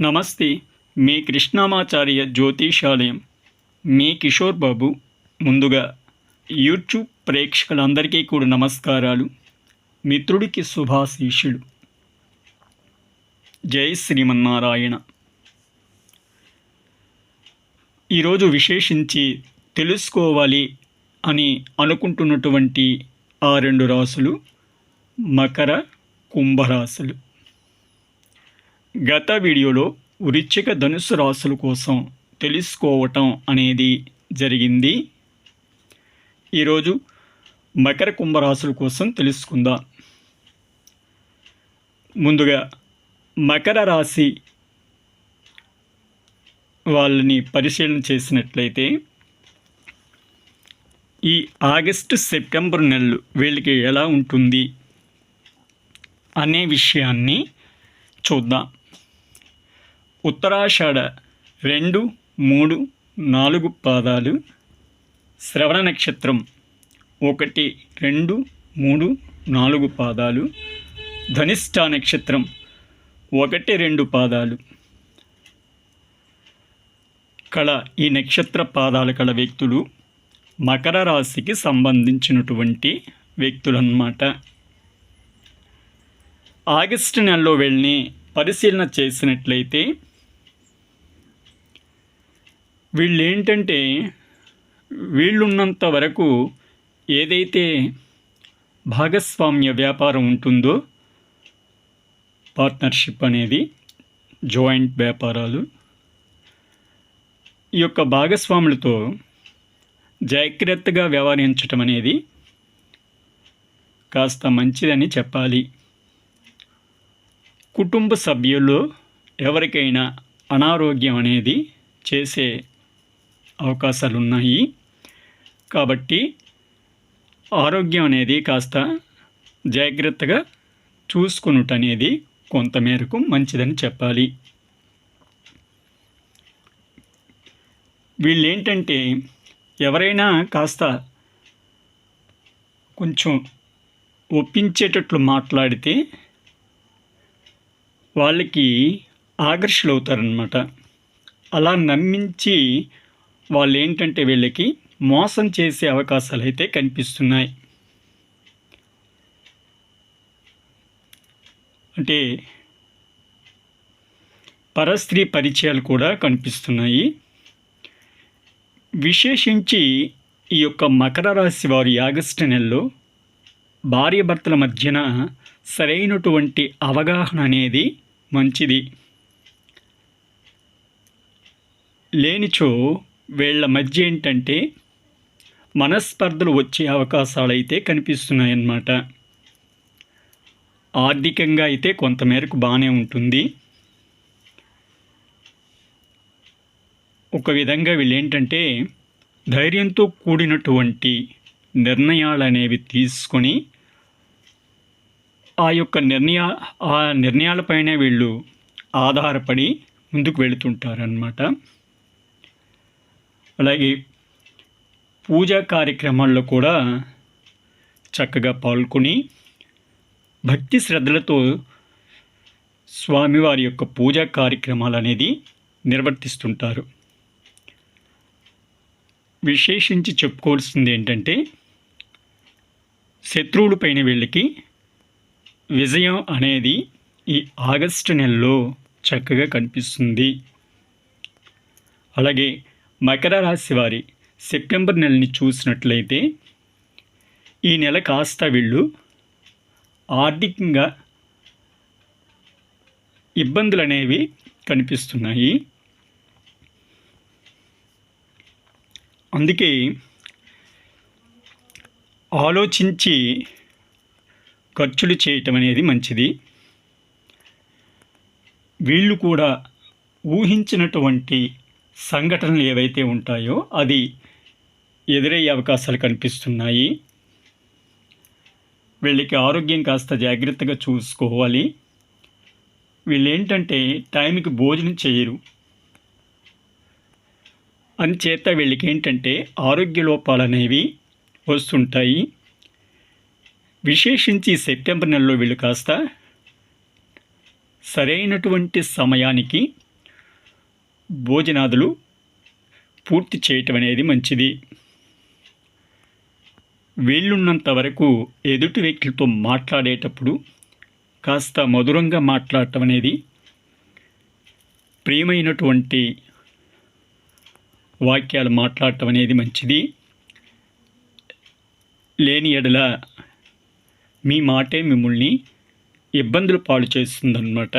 నమస్తే మీ కృష్ణామాచార్య జ్యోతిషాలయం. మీ కిషోర్ బాబు ముందుగా యూట్యూబ్ ప్రేక్షకులందరికీ కూడా నమస్కారాలు. మిత్రుడికి శుభాశీషులు జై శ్రీమన్నారాయణ. ఈరోజు విశేషించి తెలుసుకోవాలి అని అనుకుంటున్నటువంటి ఆ రెండు రాసులు మకర కుంభరాశులు గత వీడియోలో వృశ్చిక ధనుసు రాశుల కోసం తెలుసుకోవటం అనేది జరిగింది. ఈరోజు మకర కుంభరాశుల కోసం తెలుసుకుందాం. ముందుగా మకర రాశి వాళ్ళని పరిశీలన చేసినట్లయితే ఈ ఆగస్టు సెప్టెంబర్ నెలలు వీళ్ళకి ఎలా ఉంటుంది అనే విషయాన్ని చూద్దాం. ఉత్తరాషాఢ రెండు మూడు నాలుగు పాదాలు. శ్రవణ నక్షత్రం ఒకటి రెండు మూడు నాలుగు పాదాలు. ధనిష్ట నక్షత్రం ఒకటి రెండు పాదాలు. కళ ఈ నక్షత్ర పాదాల కళ వ్యక్తులు మకర రాశికి సంబంధించినటువంటి వ్యక్తులన్నమాట. ఆగస్టు నెలలో వెళ్ళి పరిశీలన చేసినట్లయితే వీళ్ళు ఏంటంటే వీళ్ళున్నంత వరకు ఏదైతే భాగస్వామ్య వ్యాపారం ఉంటుందో పార్ట్నర్షిప్ అనేది జాయింట్ వ్యాపారాలు ఈ యొక్క భాగస్వాములతో జాగ్రత్తగా వ్యవహరించటం అనేది కాస్త మంచిదని చెప్పాలి. కుటుంబ సభ్యుల్లో ఎవరికైనా అనారోగ్యం అనేది చేసే అవకాశాలు ఉన్నాయి కాబట్టి ఆరోగ్యం అనేది కాస్త జాగ్రత్తగా చూసుకునుట అనేది కొంతమేరకు మంచిదని చెప్పాలి. వీళ్ళు ఏంటంటే ఎవరైనా కాస్త కొంచెం ఒప్పించేటట్లు మాట్లాడితే వాళ్ళకి ఆకర్షులవుతారనమాట అలా నమ్మించి వాళ్ళు ఏంటంటే వీళ్ళకి మోసం చేసే అవకాశాలు అయితే కనిపిస్తున్నాయి. అంటే పరస్త్రీ పరిచయాలు కూడా కనిపిస్తున్నాయి. విశేషించి ఈ యొక్క మకర రాశి వారి ఆగస్టు నెలలో భార్యాభర్తల మధ్యన సరైనటువంటి అవగాహన అనేది మంచిది. లేనిచో వీళ్ళ మధ్య ఏంటంటే మనస్పర్ధలు వచ్చే అవకాశాలు అయితే కనిపిస్తున్నాయన్నమాట. ఆర్థికంగా అయితే కొంతమేరకు బాగానే ఉంటుంది. ఒక విధంగా వీళ్ళు ఏంటంటే ధైర్యంతో కూడినటువంటి నిర్ణయాలు అనేవి తీసుకొని ఆ యొక్క నిర్ణయ ఆ నిర్ణయాలపైనే వీళ్ళు ఆధారపడి ముందుకు వెళుతుంటారనమాట అలాగే పూజా కార్యక్రమాల్లో కూడా చక్కగా పాల్గొని భక్తి శ్రద్ధలతో స్వామివారి యొక్క పూజా కార్యక్రమాలు అనేది నిర్వర్తిస్తుంటారు. విశేషించి చెప్పుకోవాల్సింది ఏంటంటే శత్రువులపైన వీళ్ళకి విజయం అనేది ఈ ఆగస్టు నెలలో చక్కగా కనిపిస్తుంది. అలాగే మకర రాశి వారి సెప్టెంబర్ నెలని చూసినట్లయితే ఈ నెల కాస్త వీళ్ళు ఆర్థికంగా ఇబ్బందులు అనేవి కనిపిస్తున్నాయి. అందుకే ఆలోచించి ఖర్చులు చేయటం అనేది మంచిది. వీళ్ళు కూడా ఊహించినటువంటి సంఘటనలు ఏవైతే ఉంటాయో అది ఎదురయ్యే అవకాశాలు కనిపిస్తున్నాయి. వీళ్ళకి ఆరోగ్యం కాస్త జాగ్రత్తగా చూసుకోవాలి. వీళ్ళు ఏంటంటే టైంకి భోజనం చేయరు. అందుచేత వీళ్ళకి ఏంటంటే ఆరోగ్య లోపాలు అనేవి వస్తుంటాయి. విశేషించి సెప్టెంబర్ నెలలో వీళ్ళు కాస్త సరైనటువంటి సమయానికి భోజనాదులు పూర్తి చేయటం అనేది మంచిది. వీళ్ళున్నంత వరకు ఎదుటి వ్యక్తులతో మాట్లాడేటప్పుడు కాస్త మధురంగా మాట్లాడటం అనేది ప్రియమైనటువంటి వాక్యాలు మాట్లాడటం అనేది మంచిది. లేని ఎడల మీ మాటే మిమ్మల్ని ఇబ్బందులు పాలు చేస్తుందన్నమాట.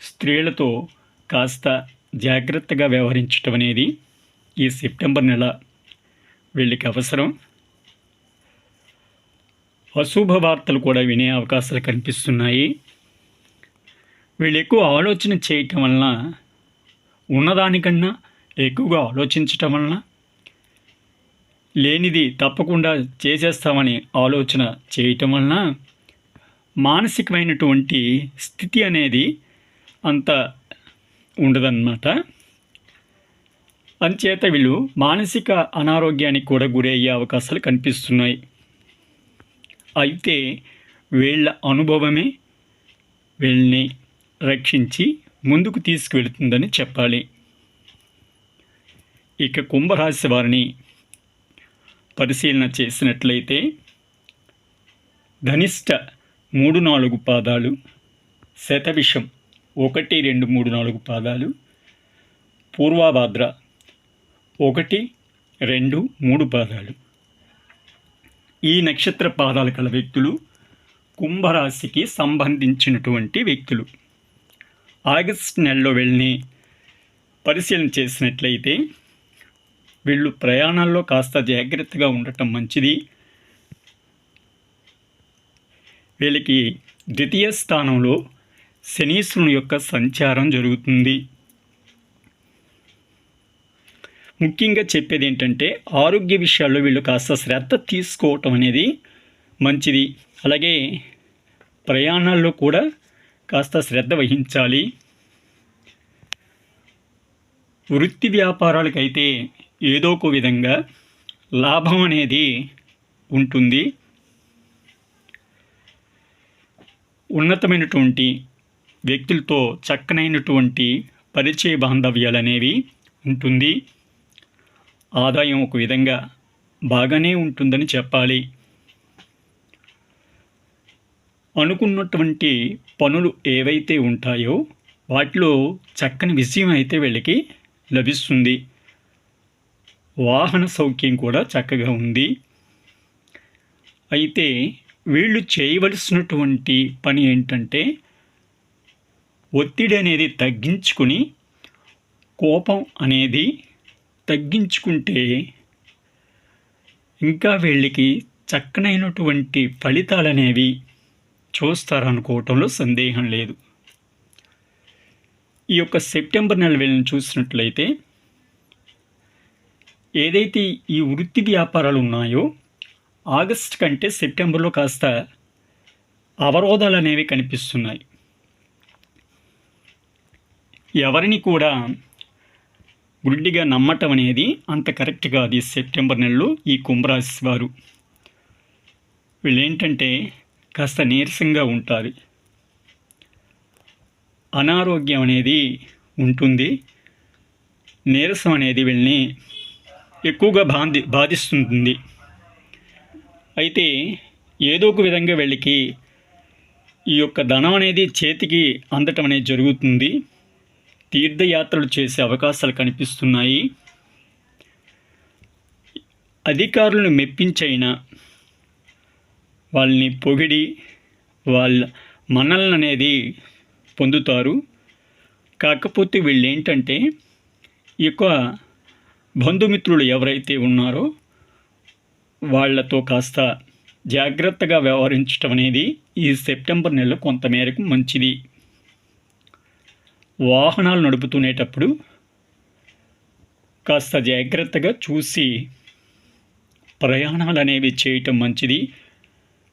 స్త్రీలతో కాస్త జాగ్రత్తగా వ్యవహరించటం అనేది ఈ సెప్టెంబర్ నెల వీళ్ళకి అవసరం. అశుభ వార్తలు కూడా వినే అవకాశాలు కనిపిస్తున్నాయి. వీళ్ళు ఎక్కువ ఆలోచన చేయటం వలన ఉన్నదానికన్నా ఎక్కువగా ఆలోచించటం వలన లేనిది తప్పకుండా చేసేస్తామని ఆలోచన చేయటం వలన మానసికమైనటువంటి స్థితి అనేది అంత ఉండదన్నమాట. అంచేత వీళ్ళు మానసిక అనారోగ్యానికి కూడా గురయ్యే అవకాశాలు కనిపిస్తున్నాయి. అయితే వీళ్ళ అనుభవమే వీళ్ళని రక్షించి ముందుకు తీసుకువెళ్తుందని చెప్పాలి. ఇక కుంభరాశి వారిని పరిశీలన చేసినట్లయితే ధనిష్ట మూడు నాలుగు పాదాలు శతవిషం ఒకటి రెండు మూడు నాలుగు పాదాలు. పూర్వాభాద్ర ఒకటి రెండు మూడు పాదాలు. ఈ నక్షత్ర పాదాలు కల వ్యక్తులు కుంభరాశికి సంబంధించినటువంటి వ్యక్తులు. ఆగస్ట్ నెలలో వెళ్ళి పరిశీలన చేసినట్లయితే వీళ్ళు ప్రయాణాల్లో కాస్త జాగ్రత్తగా ఉండటం మంచిది. వీళ్ళకి ద్వితీయ స్థానంలో శనీశ్వరుని యొక్క సంచారం జరుగుతుంది. ముఖ్యంగా చెప్పేది ఏంటంటే ఆరోగ్య విషయాల్లో వీళ్ళు కాస్త శ్రద్ధ తీసుకోవటం అనేది మంచిది. అలాగే ప్రయాణాల్లో కూడా కాస్త శ్రద్ధ వహించాలి. వృత్తి వ్యాపారాలకైతే ఏదో ఒక విధంగా లాభం అనేది ఉంటుంది. ఉన్నతమైనటువంటి వ్యక్తులతో చక్కనైనటువంటి పరిచయ బాంధవ్యాలు అనేవి ఉంటుంది. ఆదాయం ఒక విధంగా బాగానే ఉంటుందని చెప్పాలి. అనుకున్నటువంటి పనులు ఏవైతే ఉంటాయో వాటిలో చక్కని విజయం అయితే వీళ్ళకి లభిస్తుంది. వాహన సౌఖ్యం కూడా చక్కగా ఉంది. అయితే వీళ్ళు చేయవలసినటువంటి పని ఏంటంటే ఒత్తిడి అనేది తగ్గించుకుని కోపం అనేది తగ్గించుకుంటే ఇంకా వీళ్ళకి చక్కనైనటువంటి ఫలితాలు అనేవి చూస్తారనుకోవటంలో సందేహం లేదు. ఈ యొక్క సెప్టెంబర్ నెల వీళ్ళని చూసినట్లయితే ఏదైతే ఈ వృత్తి వ్యాపారాలు ఉన్నాయో ఆగస్ట్ కంటే సెప్టెంబర్లో కాస్త అవరోధాలు అనేవి కనిపిస్తున్నాయి. ఎవరిని కూడా గుడ్డిగా నమ్మటం అనేది అంత కరెక్ట్ కాదు ఈ సెప్టెంబర్ నెలలో ఈ కుంభరాశి వారు. వీళ్ళు ఏంటంటే కాస్త నీరసంగా ఉంటారు. అనారోగ్యం అనేది ఉంటుంది. నీరసం అనేది వీళ్ళని ఎక్కువగా బాధి బాధిస్తుంది అయితే ఏదో ఒక విధంగా వీళ్ళకి ఈ యొక్క ధనం అనేది చేతికి అందటం అనేది జరుగుతుంది. తీర్థయాత్రలు చేసే అవకాశాలు కనిపిస్తున్నాయి. అధికారులను మెప్పించైనా వాళ్ళని పొగిడి వాళ్ళ మనల్ని అనేది పొందుతారు. కాకపోతే వీళ్ళు ఏంటంటే ఎక్కువ యొక్క బంధుమిత్రులు ఎవరైతే ఉన్నారో వాళ్ళతో కాస్త జాగ్రత్తగా వ్యవహరించడం అనేది ఈ సెప్టెంబర్ నెలలో కొంతమేరకు మంచిది. వాహనాలు నడుపుతునేటప్పుడు కాస్త జాగ్రత్తగా చూసి ప్రయాణాలు అనేవి చేయటం మంచిది.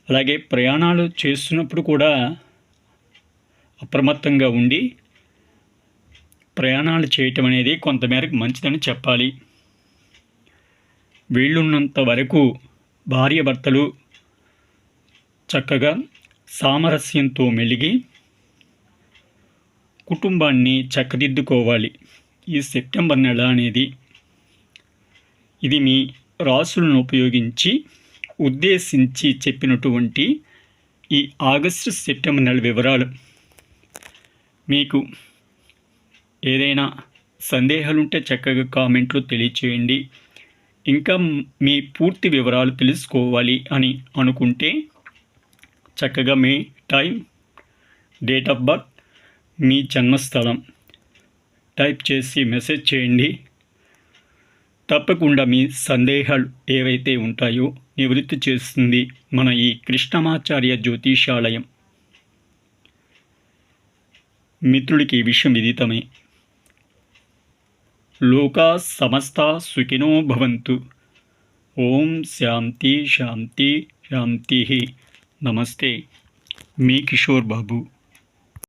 అలాగే ప్రయాణాలు చేస్తున్నప్పుడు కూడా అప్రమత్తంగా ఉండి ప్రయాణాలు చేయటం అనేది కొంతమేరకు మంచిదని చెప్పాలి. వీళ్ళున్నంత వరకు భార్యభర్తలు చక్కగా సామరస్యంతో మెలిగి కుటుంబాన్ని చక్కదిద్దుకోవాలి. ఈ సెప్టెంబర్ నెల అనేది ఇది మీ రాసులను ఉపయోగించి ఉద్దేశించి చెప్పినటువంటి ఈ ఆగస్టు సెప్టెంబర్ నెల వివరాలు. మీకు ఏదైనా సందేహాలుంటే చక్కగా కామెంట్లో తెలియచేయండి. ఇంకా మీ పూర్తి వివరాలు తెలుసుకోవాలి అని అనుకుంటే చక్కగా మీ టైం డేట్ ఆఫ్ బర్త్ మీ జన్మస్థలం. టైప్ చేసి మెసేజ్ చేయండి. తప్పకుండా మీ సందేహాలు ఏవైతే ఉంటాయో నివృత్తి చేస్తుంది మన ఈ కృష్ణమాచార్య జ్యోతిషాలయం. మిత్రుడికి విషయం విదితమే. లోకా సమస్త సుఖినో భవంతు. ఓం శాంతి శాంతి శాంతి. నమస్తే. మీ కిషోర్ బాబు.